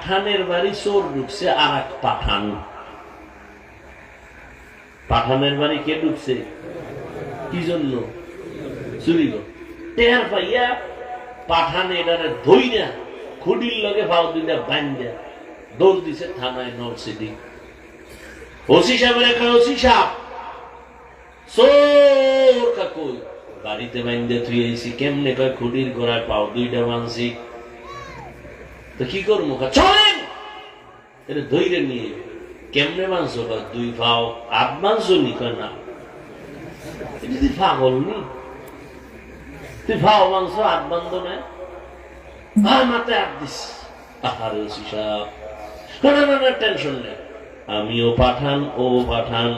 পাঠানের বাড়ি চোর ঢুকছে আর এক পাঠান। পাঠানের বাড়ি কে ঢুকছে কি জন্য? চুরি টের পাইয়া পাঠান এটারে ধইরা খুডির লগে ভাও দুইটা বান্ধা দৌড় দিছে থানায় নরসিটি ওসি সাহেবের কয় ওসি সাহেব? চোর কাকুই বাড়িতে বান্ধে তুই আইসি, কেমনে কয় খুডির গোড়ায় পাও দুইটা মানসি তো কি করব? চলেন! এটা ধৈর্য নিয়ে কেমনে মাংস দুই পাও আট মাংস নি না। তুই পাগল নি? তুই ভাও মাংস আট বান্ধ না। আর মাথায় আট দিস। আহারে ওসি সাহেব না না, না টেনশন নেই আমিও পাঠান ও পাঠান।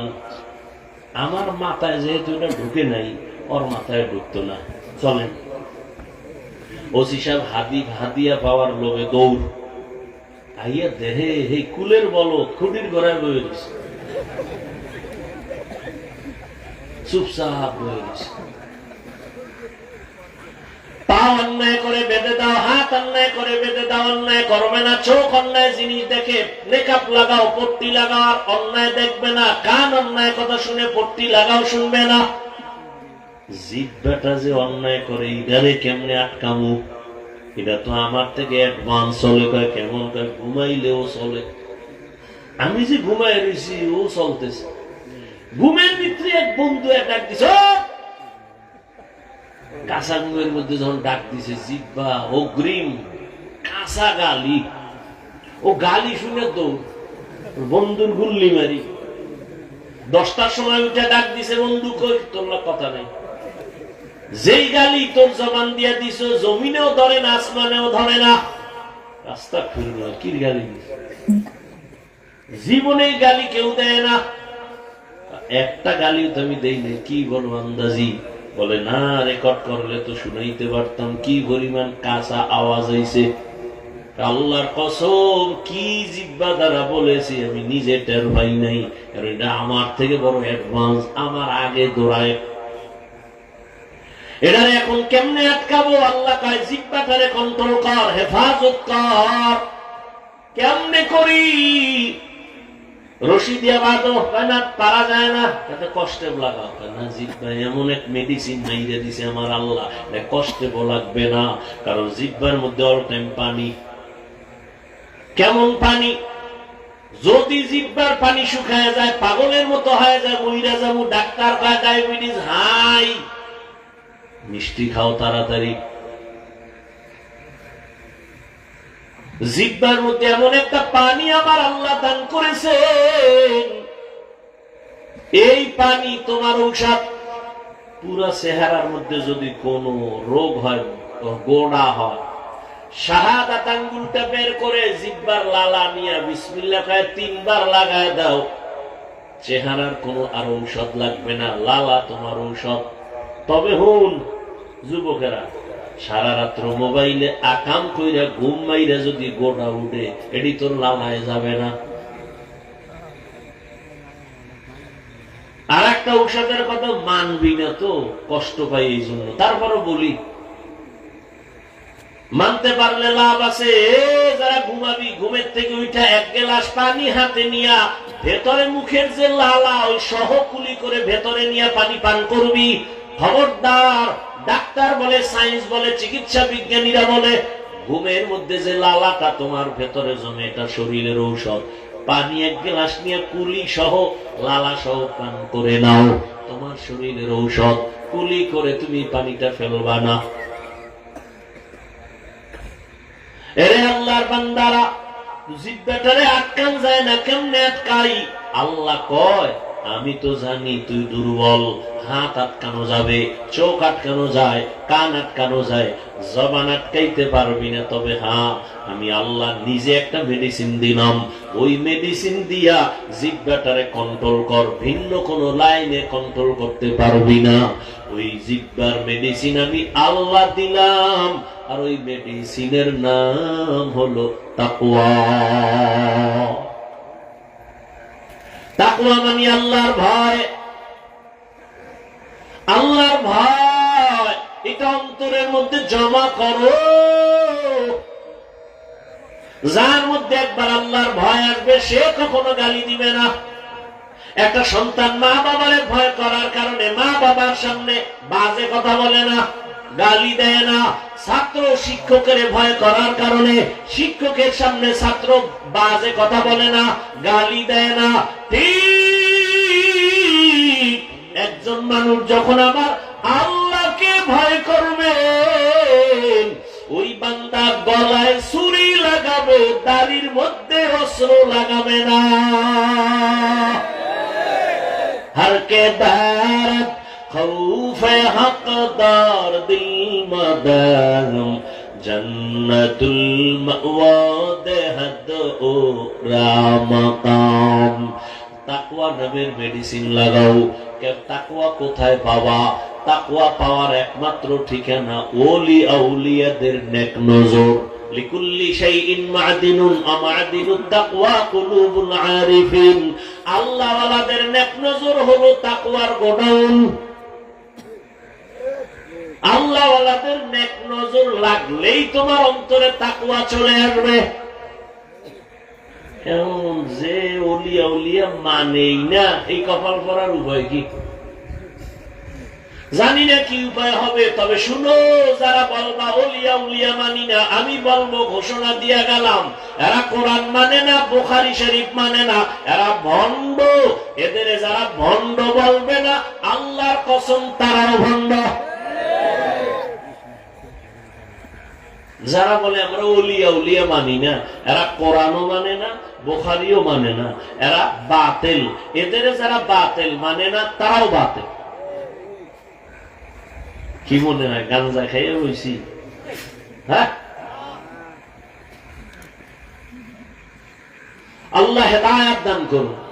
আমার মাথায় যেহেতু এটা ঢুকে নাই ওর মাথায় ঢুকতো না। চলেন। ওসি সাহেব পাওয়ার লোভে দৌড়। আইয়া দেহে হে কুলের বলো খুঁটির গড়ায় বয়ে চুপচাপ বয়ে পা অন্যায় করে বেঁধে দাও, হাত অন্যায় করে বেঁধে দাও, অন্যায় করবে না, চোখ অন্যায় জিনিস দেখে, মেকআপ লাগাও, পট্টি লাগাও অন্যায় দেখবে না, কান অন্যায় কথা শুনে পট্টি লাগাও, শুনবে না। জিব্বাটা যে অন্যায় করে ইধারে কেমনে আটকামু এটা তো আমার থেকে অ্যাডভান্স চলে, কয় কেমন কয় ঘুমাইলেও চলে। আমি যে ঘুমাই রয়েছি ও চলতেছে। ঘুমের ভিতরে এক বন্ধু এক ডাক দিছে! কাঁচা মুখের মধ্যে যখন ডাক দিছে, জিব্বা অগ্রিম কাঁচা গালি। ও গালি শুনে তো বন্ধুর গুল্লি মারি। দশটার সময় উঠে ডাক দিছে, বন্ধু কই? না কথা নেই। যেই গালি তোর জবান দিয়া দিছ, জমিনেও ধরে না, আসমানেও ধরে না। রাস্তা খুলল কি গালি দিছ? জীবনে গালি কেউ দেয় না। একটা গালিও তো আমি দেই না কি বলব আন্দাজি? বলে, না রেকর্ড করলে তো শুনাইতে পারতাম, কি পরিমাণ কাঁচা আওয়াজ হইছে। আল্লাহর কসম, কি জিব্বা দ্বারা বলেছি, আমি নিজে টের পাই নাই। কারণ এটা আমার থেকে বড় অ্যাডভান্স আমার আগে দৌড়ায় এটারে এখন কেমনে আটকাবো? আল্লাহ কয় জিব্বাটারে কন্ট্রোল কর, হেফাজত কর। কেমনে করি? রশি দিয়া বাঁধো কয় না, পারা যায় না? তাতে কষ্টে না, জিব্বা এমন এক মেডিসিন মাইরে দিছে আমার আল্লাহ। কষ্টে লাগবে না, কারণ জিব্বার মধ্যে অল টাইম পানি। কেমন পানি? যদি জিব্বার পানি শুকায় যায়, পাগলের মতো হয়ে যায় মহিলা যাব, ডাক্তার ডায়াবেটিস হাই মিষ্টি খাও তাড়াতাড়ি। জিব্বার মধ্যে এমন একটা পানি আমার আল্লাহ দান করেছেন এই পানি তোমার ঔষধ, পুরা চেহারার মধ্যে যদি কোনো রোগ হয় গোড়া হয়, শাহাদাত আঙ্গুলটা বের করে জিব্বার লালা নিয়ে বিসমিল্লা খায় তিনবার লাগায় দাও। চেহারার কোনো আর ঔষধ লাগবে না, লালা তোমার ঔষধ। তবে হুন যুবকেরা, সারা রাত্র মোবাইলে আকাম কইরা ঘুম মাইরা যদি গোটা উঠে, এটি তোর লালায় যাবে না। আর একটা ঔষধের কথা মানবি না তো, কষ্ট পাই এই জন্য। তারপরও বলি, মানতে পারলে লাভ আছে। যারা ঘুমাবি, ঘুমের থেকে উঠা এক গেলাস পানি হাতে নিয়া, ভেতরে মুখের যে লালা, ওই সহ কুলি করে ভেতরে নিয়ে পানি পান করবি খবরদার, ডাক্তার বলে, সায়েন্স বলে, চিকিৎসা বিজ্ঞানীরা বলে, ঘুমের মধ্যে যে লালাটা তোমার ভেতরে জমে, এটা শরীরের ঔষধ। পানি এক গ্লাস নিয়ে কুলি সহ, লালা সহ পান করে নাও, তোমার শরীরের ঔষধ। কুলি করে তুমি পানিটা ফেলবা না। এরে আল্লাহর বান্দারা, জিব্বাটারে আটকান যায় না, কেমনে আটকাই? আল্লাহ কয় আমি তো জানি তুই দুর্বল, হাত আটকানো যাবে, চোখ আটকানো যায়, কান আটকানো যায়, জবান আটকাইতে পারবি না তবে হ্যাঁ আমি আল্লাহ নিজে একটা মেডিসিন দিলাম। ওই মেডিসিন দিয়া জিব্বাটারে কন্ট্রোল কর, ভিন্ন কোনো লাইনে কন্ট্রোল করতে পারবি না। ওই জিব্বার মেডিসিন আমি আল্লাহ দিলাম, আর ওই মেডিসিনের নাম হলো তাকুয়া তাকুয়া মানে আল্লাহর ভয়। আল্লাহর ভয়। এটা অন্তরের মধ্যে জমা করো। যার মধ্যে একবার আল্লাহর ভয় আসবে, সে কখনো গালি দিবে না। একটা সন্তান মা বাবারে ভয় করার কারণে মা বাবার সামনে বাজে কথা বলে না। গালি দেয় না। ছাত্র শিক্ষকের ভয় করার কারণে শিক্ষকের সামনে ছাত্র বাজে কথা বলে না, গালি দেয় না। একজন মানুষ যখন আবার আল্লাহকে ভয় করবে, ওই বান্দা গলায় সুরি লাগাবে, দাড়ির মধ্যে অস্ত্র লাগাবে না। হারকে দাঁড়া خوف حق دار دل مدام جنت المأواد حد اورا مقام তাকওয়া নামের মেডিসিন লাগাও তাকওয়া কোথায় পাওয়া তাকওয়া পাওয়ার একমাত্র ঠিকানা ওলি আউলিয়াদের নেক নজর লিকুল্লি শাইইন মা'দিনুন আমা'দিনুত তাকওয়া কুলুবুল আরিফিন আল্লাহওয়ালাদের নেক নজর হলো তাকওয়ার গোডাউন আল্লাহ ওয়ালাদের নেক নজর লাগলেই তোমার অন্তরে তাকওয়া চলে আসবে। এমন যে অলিয়া উলিয়া মানেই না, এই কপাল পরার উপায় কি? জানি না কি উপায় হবে, তবে শুনো, যারা বলবা অলিয়া উলিয়া মানি না, আমি বলব ঘোষণা দিয়া গেলাম, এরা কোরআন মানে না, বোখারি শরীফ মানে না, এরা ভণ্ড। এদের যারা ভণ্ড বলবে না, আল্লাহর কসম তারাও ভণ্ড। যারা বলে আমরা উলিয়া উলিয়া মানি না, এরা কোরআনও মানে না, বোখারিও মানে না, এরা বাতেল। এদের যারা বাতেল মানে না, তারাও বাতেল। কি মনে হয়, গাঞ্জা খাইয়ে বইছি? হ্যাঁ? আল্লাহ হেদায়াত দান করুন।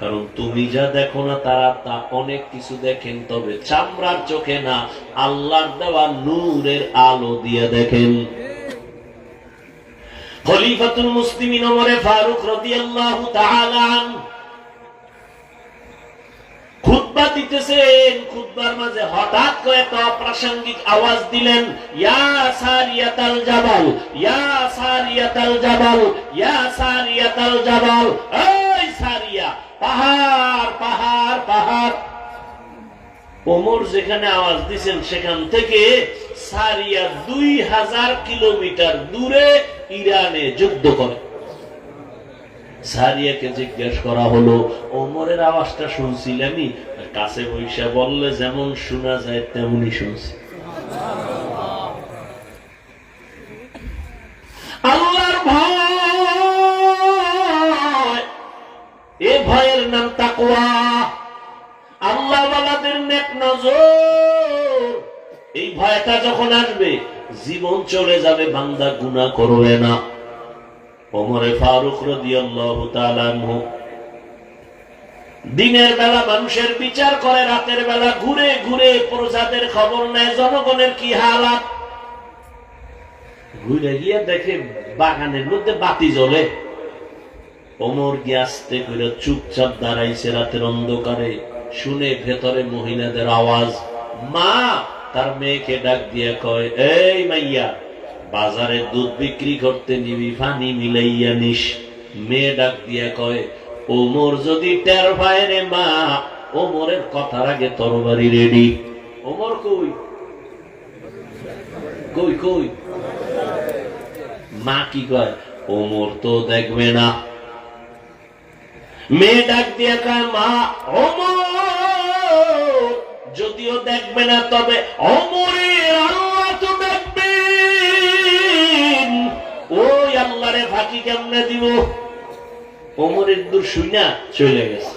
কারণ তুমি যা দেখো না, তারা তা অনেক কিছু দেখেন, তবে চামড়ার চোখে না, আল্লাহর দেওয়া নূরের আলো দিয়ে দেখেন। খলিফাতুল মুসলিমিন ওমরে ফারুক রাদিয়াল্লাহু তাআলা খুতবা দিতেছেন, খুতবার মাঝে হঠাৎ করে আওয়াজ দিলেন, ইয়া সারিয়াতাল জাবাল, ইয়া সারিয়াতাল জাবাল, ইয়া সারিয়াতাল জাবাল, এই সারিয়া পাহাড় পাহাড় পাহাড়। ওমর যেখানে আওয়াজ দিছেন সেখান থেকে সারিয়া দুই হাজার কিলোমিটার দূরে ইরানে যুদ্ধ করে। সারিয়াকে জিজ্ঞেস করা হলো, ওমরের আওয়াজটা শুনছিলামই কাছে বৈশা বললে, যেমন শোনা যায় তেমনই শুনছি। এই ভয়টা যখন আসবে, জীবন চলে যাবে, বান্দা করবে না। ফারুক দিনের বেলা মানুষের বিচার করে, রাতের বেলা ঘুরে ঘুরে প্রজাদের খবর নেয়, জনগণের কি হালাত? ঘুরে গিয়ে দেখে বাগানের মধ্যে বাতি জ্বলে। ওমর গিয়ে আসতে করে চুপচাপ দাঁড়াইছে রাতের অন্ধকারে। শুনে ভেতরে মহিলাদের আওয়াজ, মা! তার মেয়েকে ডাক দিয়ে কয়, এই মাইয়া, বাজারে দুধ বিক্রি করতে নিবি ফানি মিলাইয়া নিস। মেয়ে ডাক দিয়া কয় ওমর যদি টের পায় রে মা ওমরের কথার আগে তরবারি রেডি। ওমর কই? কই কই? মা কি কয় ওমর তো দেখবে না। মেয়ে ডাক দিয়ে কয়, মা ওমর যদিও দেখবে না, তবে অমরের আল্লাহ তো ওই আল্লাহরে ফাঁকি কেমনে দিব? অমরের দূর শুইনা চলে গেছে।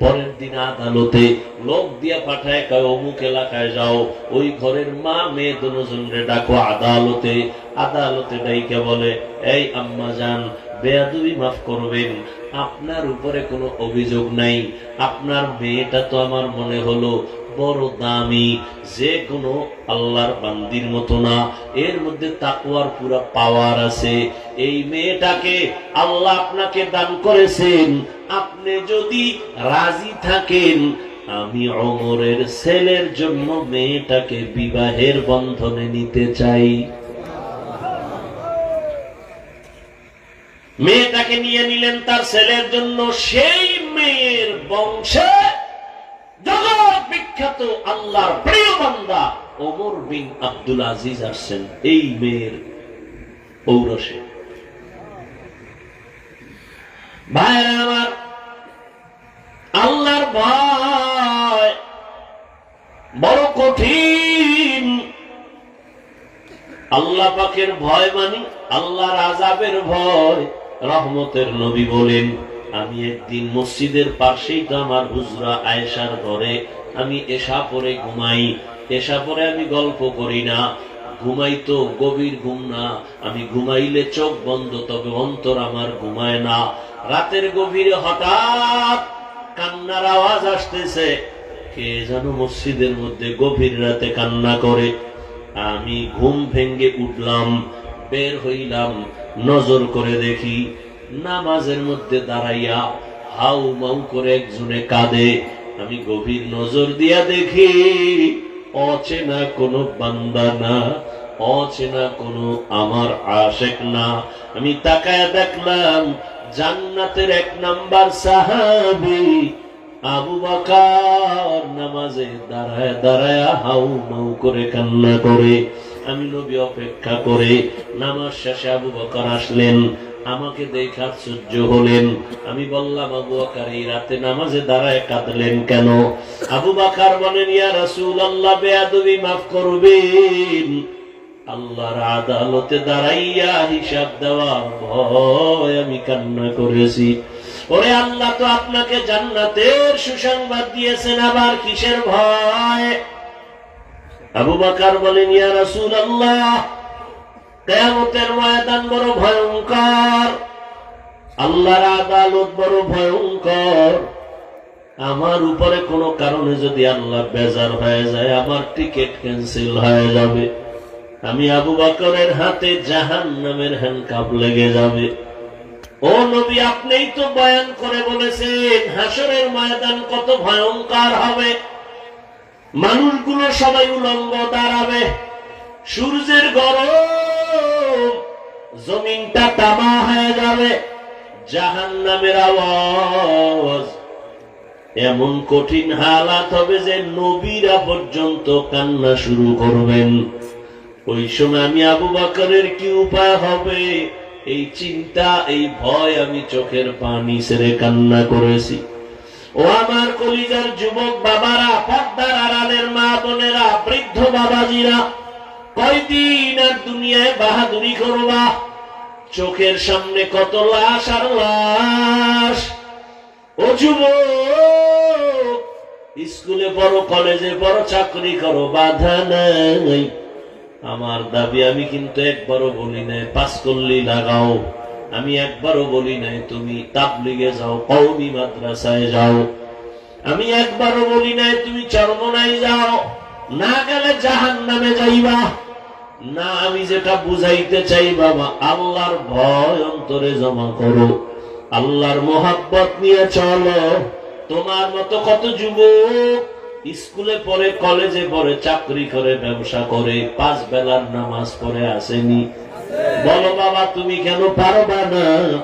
পরের দিন আদালতে লোক দিয়া পাঠায়, কয়, অমুক এলাকায় যাও, ওই ঘরের মা, মেয়ে দুজনরে ডাকো আদালতে। আদালতে ডাইকে বলে, এই আম্মা যান বেয়াদবি মাফ করবেন। আপনার উপরে কোনো অভিযোগ নাই। আপনার মেয়েটা তো আমার মনে হলো বড় দামি। যে কোনো আল্লাহর বান্দির মতো না। এর মধ্যে তাকুয়ার পুরা পাওয়ার আছে। এই মেয়েটাকে আল্লাহ আপনাকে দান করেছেন। আপনি যদি রাজি থাকেন, আমি অমরের ছেলের জন্য মেয়েটাকে বিবাহের বন্ধনে নিতে চাই। মেয়েটাকে নিয়ে নিলেন তার ছেলের জন্য সেই মেয়ের বংশে জগৎ বিখ্যাত আল্লাহর প্রিয় বান্দা ওমর বিন আব্দুল আজিজ আসছেন, এই মেয়ের ঔরসে। ভাইরা আমার, আল্লাহর ভয় বড় কঠিন। আল্লাহ পাকের ভয় মানি, আল্লাহর আজাবের ভয়। রহমতের নবী বলেন, আমি একদিন মসজিদের পাশেই তো আমার হুজরা আয়েশার ঘরে, আমি এসা পরে ঘুমাই। এসা পরে আমি গল্প করি না। ঘুমাই তো গভীর ঘুম না। আমি ঘুমাইলে চোখ বন্ধ, তবে অন্তর আমার ঘুমায় না। রাতের গভীরে হঠাৎ কান্নার আওয়াজ আসতেছে। কে যেন মসজিদের মধ্যে গভীর রাতে কান্না করে। আমি ঘুম ভেঙ্গে উঠলাম, বের হইলাম। নজর করে দেখি, নামাজের মধ্যে দাঁড়াইয়া হাউ মাউ করে একজনে কাঁদে। আমি গভীর নজর দিয়া দেখি, অচেনা কোনো বান্দা না, অচেনা কোনো আমার আশেক না। আমি তাকায় দেখলাম, জান্নাতের এক নাম্বার সাহাবি আবু বাকার নামাজে দাঁড়ায় দাঁড়ায় হাউ মাউ করে কান্না করে। আমি নবী অপেক্ষা করে নামাজ শেষে আবু বকর আসলেন। আমাকে দেখা সহ্য হলেন। আমি বললাম, আবু বকর, এই রাতে নামাজে দাঁড়ায় কাঁদলেন কেন? আবু বাকার বলেন, ইয়া রাসূল আল্লাহ বেয়াদবি মাফ করবেন। আল্লাহর আদালতে দাঁড়াইয়া হিসাব ভয় আমি কান্না করেছি। ওরে আল্লাহ, তো আপনাকে জান্নাতের সুসংবাদ দিয়েছেন, আবার কিসের ভয়? আবু বাকার বলেন, ইয়া রাসূল আল্লাহ কেয়ামতের ময়দান বড় ভয়ঙ্কর। আল্লাহর আদালত বড় ভয়ঙ্কর। আমার উপরে কোনো কারণে যদি আল্লাহ বেজার হয়ে যায়, আমার টিকিট ক্যান্সেল হয়ে যাবে। আমি আবু বাকরের হাতে জাহান নামের হ্যান্ডকাপ লেগে যাবে। ও নবী, আপনিই তো বয়ান করে বলেছেন হাসরের ময়দান কত ভয়ঙ্কর হবে। মানুষগুলো সবাই উলঙ্গ দাঁড়াবে। সূর্যের গরম জমিনটা তামা হয়ে যাবে। জাহান নামের আওয়াজ। এমন কঠিন হালাত হবে যে নবীরা পর্যন্ত কান্না শুরু করবেন। ওই সময় আমি আবু বাকরের কি উপায় হবে? এই চিন্তা, এই ভয় আমি চোখের পানি ছেড়ে কান্না করেছি। ও আমার কলিজার যুবক বাবারা পর্দার আড়ালের মা বোনেরা, বৃদ্ধ বাবাজিরা, কয়দিন আর দুনিয়ায় বাহাদুরি করবা? চোখের সামনে কত লাশ আর লাশ? ও যুবক, স্কুলে পড়ো, কলেজে পড়ো, চাকরি করো, বাধা নাই। আমার দাবি আমি কিন্তু একবারও বলি নাই, পাস করলি লাগাও। আমি একবারও বলি নাই, তুমি তাবলিগে যাও কৌমি মাদ্রাসায় যাও। আমি একবারও বলি নাই, তুমি চরমনাই যাও। না গেলে জাহান নামে যাইবা। না, আমি যেটা বুঝাইতে চাই, বাবা, আল্লাহর ভয় অন্তরে জমা করো। আল্লাহর মোহাব্বত নিয়ে চলো। তোমার মতো কত যুবক স্কুলে পড়ে, কলেজে পড়ে, চাকরি করে, ব্যবসা করে, পাঁচ বেলার নামাজ পড়ে আসেনি। বলো বাবা, তুমি কেন পারবা না?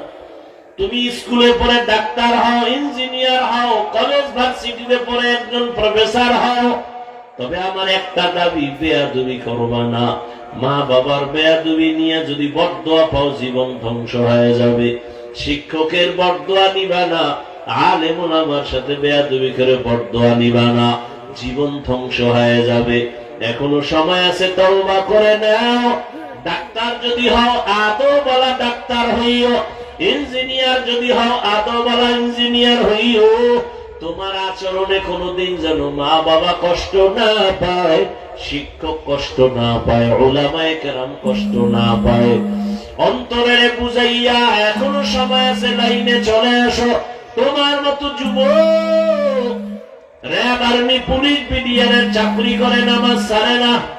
তুমি স্কুলে পড়ে ডাক্তার হও, ইঞ্জিনিয়ার হও, কলেজ ভার্সিটিতে পড়ে একজন প্রফেসর হও। তবে আমার একটা দাবি, বেয়াদবি করবা না। মা বাবার বেয়াদবি নিয়ে যদি বরদোয়া পাও, জীবন ধ্বংস হয়ে যাবে। শিক্ষকের বরদোয়া নিবা না। আলেমন আমার সাথে বেয়াদবি করে বরদোয়া নিবা না। জীবন ধ্বংস হয়ে যাবে। এখনও সময় আছে, তওবা করে নাও। ডাক্তার যদি হও, আদৌ বলা ডাক্তার হইও। ইঞ্জিনিয়ার যদি হও, আদৌ বলা ইঞ্জিনিয়ার হইও। তোমার আচরণে কোনোদিন যেন মা বাবা কষ্ট না পায়, শিক্ষক কষ্ট না পায় ওলামায় কেরাম কষ্ট না পায়। অন্তরে বুঝাইয়া, এখনও সময় আছে, লাইনে চলে আসো। তোমার মতো যুবক, র্যাব আর্মি, পুলিশ বিডিআরের চাকরি করে, নামাজ সারে না।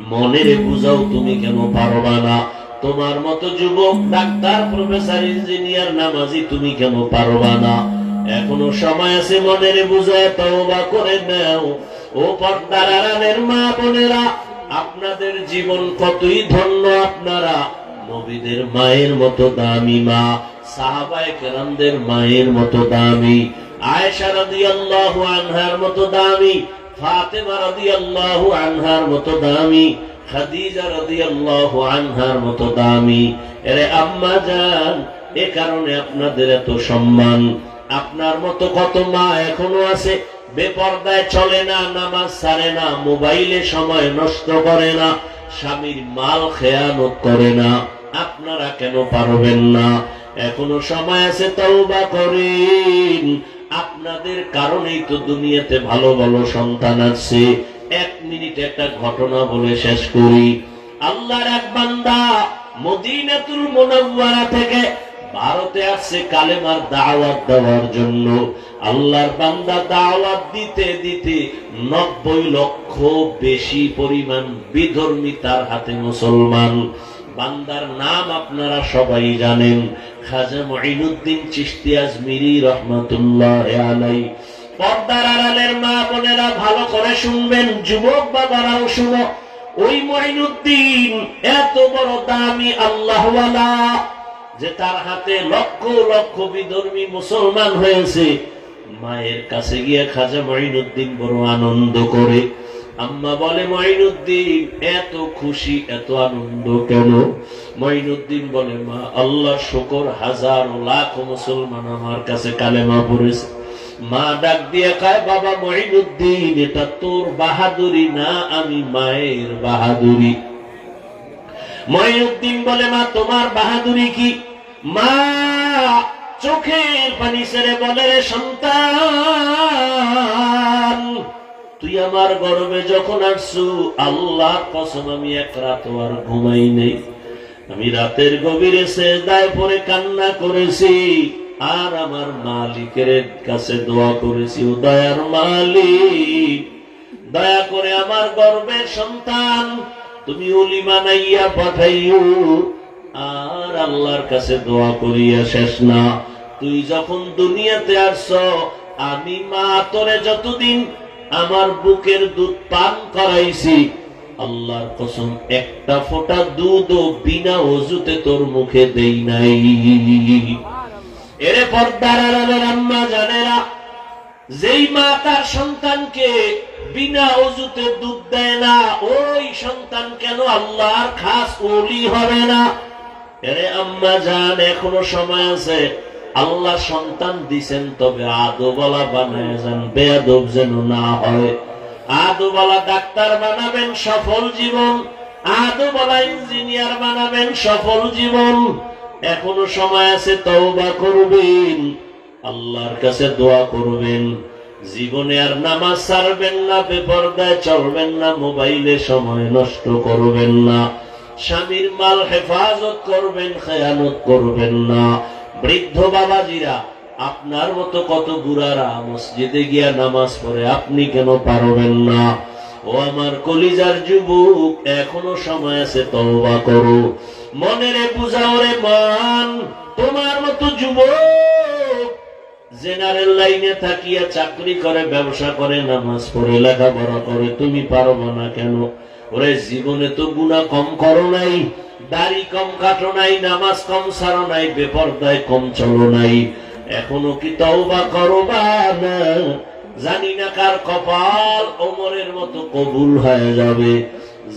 মনের বুঝাও তুমি কেন পারবা না? তোমার মতো যুবক, ডাক্তার, প্রফেসর, ইঞ্জিনিয়ার, নামাজি তুমি কেন পারবা না? এখনও সময় আছে মনের বুঝায় তওবা করে নাও। ও পর্দার আড়ালের মা বোনেরা, আপনাদের জীবন কতই ধন্য আপনারা? নবীদের মায়ের মতো দামি মা, সাহাবায়ে কেরামদের মায়ের মতো দামি। আয়েশা রাদিয়াল্লাহু আনহার মতো দামি ফাতেমা রাদিয়াল্লাহু আনহার মতো দামি, খাদিজা রাদিয়াল্লাহু আনহার মতো দামি। আম্মা জান, এ কারণে আপনাদের এত সম্মান। আপনার মতো কত মা এখনও আছে, বেপর্দায় চলে না, নামাজ ছাড়ে না, মোবাইলে সময় নষ্ট করে না, স্বামীর মাল খেয়ানত করে না। আপনারা কেন পারবেন না? এখনও সময় আছে তওবা করেন। আপনাদের কারণেই তো দুনিয়াতে ভালো ভালো সন্তান আছে। এক মিনিট একটা ঘটনা বলে শেষ করি। আল্লাহর এক বান্দা মদিনাতুল মুনাওয়ারা থেকে ভারতে আসছে কালেমার দাওয়াত দেওয়ার জন্য। আল্লাহর বান্দা দাওয়াত দিতে দিতে নব্বই লক্ষ বেশি পরিমাণ বিধর্মী তার হাতে মুসলমান। বান্দার নাম আপনারা সবাই জানেন। খাজা মঈনুদ্দিন চিশতি আজমিরি রহমাতুল্লাহ আলাই পর্দার আড়ালের মা বোনেরা ভালো করে শুনবেন, যুবক বাবারাও শুনো। ওই মঈনুদ্দিন এত বড় দামি আল্লাহওয়ালা যে তার হাতে লক্ষ লক্ষ বিধর্মী মুসলমান হয়েছে। মায়ের কাছে গিয়ে খাজা মঈনুদ্দিন বড় আনন্দ করে। আম্মা বলে, মঈনুদ্দিন, এত খুশি, এত আনন্দ কেন? মঈনুদ্দিন বলে, মা, আল্লাহ শুকর, হাজার লাখ মুসলমান আমার কাছে কালেমা পড়েছে। মা ডাক দিয়ে কায়, বাবা মঈনুদ্দিন, এটা তোর বাহাদুরি না আমি মায়ের বাহাদুরি? মঈনুদ্দিন বলে, মা, তোমার বাহাদুরি কি? মা, চোখের পানি ছেড়ে বলে সন্তান তুই আমার গর্বে যখন আসছু আল্লাহ কসম আমি এক রাত আর ঘুমাই নেই। আমি রাতের গভীরে সে দায় পরে কান্না করেছি, আর আমার মালিকের কাছে দোয়া করেছি, ও দয়ার মালিক। দয়া করে আমার গর্বের সন্তান, তুমি উলি বানাইয়া পাঠাইও আর আল্লাহর কাছে দোয়া করিয়া শেষ না। তুই যখন দুনিয়াতে আসছ, আমি মা তোরে যতদিন আমার বুকের দুধ পান করাইছি। আল্লাহর কসম, একটা ফোঁটা দুধও বিনা অজুতে তোর মুখে দেই নাই। এরে পর্দার আম্মা জানেরা, যেই মা তার সন্তানকে বিনা অজুতে দুধ দেয় না, ওই সন্তান কেন আল্লাহর খাস ওলি হবে না? এরে আম্মা জান, এখনও সময় আছে। আল্লাহ সন্তান দিছেন, তবে আদোবালা বানায় যান, বেয়াদব যেন না হয়। আদোবালা ডাক্তার বানাবেন, সফল জীবন। আদোবালা ইঞ্জিনিয়ার বানাবেন, সফল জীবন। এখনও সময় আছে, তওবা করবেন। আল্লাহর কাছে দোয়া করবেন। জীবনে আর নামাজ ছাড়বেন না, বেপরদায় চলবেন না, মোবাইলে সময় নষ্ট করবেন না। স্বামীর মাল হেফাজত করবেন, খেয়ানত করবেন না। বৃদ্ধ বাবাজিরা, আপনার মতো কত বুড়ারা মসজিদে গিয়া নামাজ পড়ে, আপনি কেন পারবেন না? ও আমার কলিজার যুবক, এখনও সময় আছে, তওবা করো। মনেরে বুঝাও রে মান, তোমার মতো যুবক, জেনারেল লাইনে থাকিয়া চাকরি করে, ব্যবসা করে, নামাজ পড়ে, লেখাপড়া করে, তুমি পারব না কেন? ওরে জীবনে তো গুণা কম করো নাই। দাড়ি কম কাটো নাই, নামাজ কম সারো নাই, বেপরদায় কম চলো নাই। এখনও কি তওবা করো বা না? জানি না কার কপাল, ওমরের মতো কবুল হয়ে যাবে।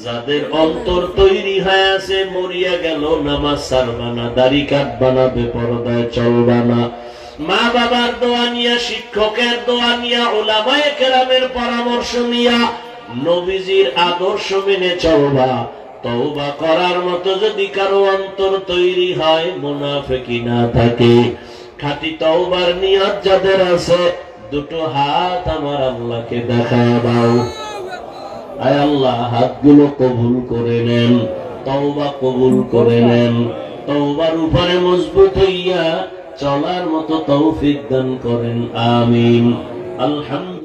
যাদের অন্তর তৈরি হয়ে আছে, মরিয়া গেল, নামাজ সারবা না, দাড়ি কাটবা না, বেপরদায় চলবা না। মা বাবার দোয়া নিয়া, শিক্ষকের দোয়া নিয়া, ওলামায়ে কেরামের পরামর্শ নিয়া, নবীজির আদর্শ মেনে চলবা। তওবা করার মতো যদি কারও অন্তর তৈরি হয় মুনাফেকি না থাকে। খাঁটি তওবার নিয়ত যাদের আছে, দুটো হাত আমার আল্লাহকে দেখা দাও। আয় আল্লাহ, হাতগুলো কবুল করে নেন, তওবা কবুল করে নেন। তওবার উপরে মজবুত হইয়া চলার মতো তৌফিক দান করেন, আমিন। আলহামদুলিল্লাহ।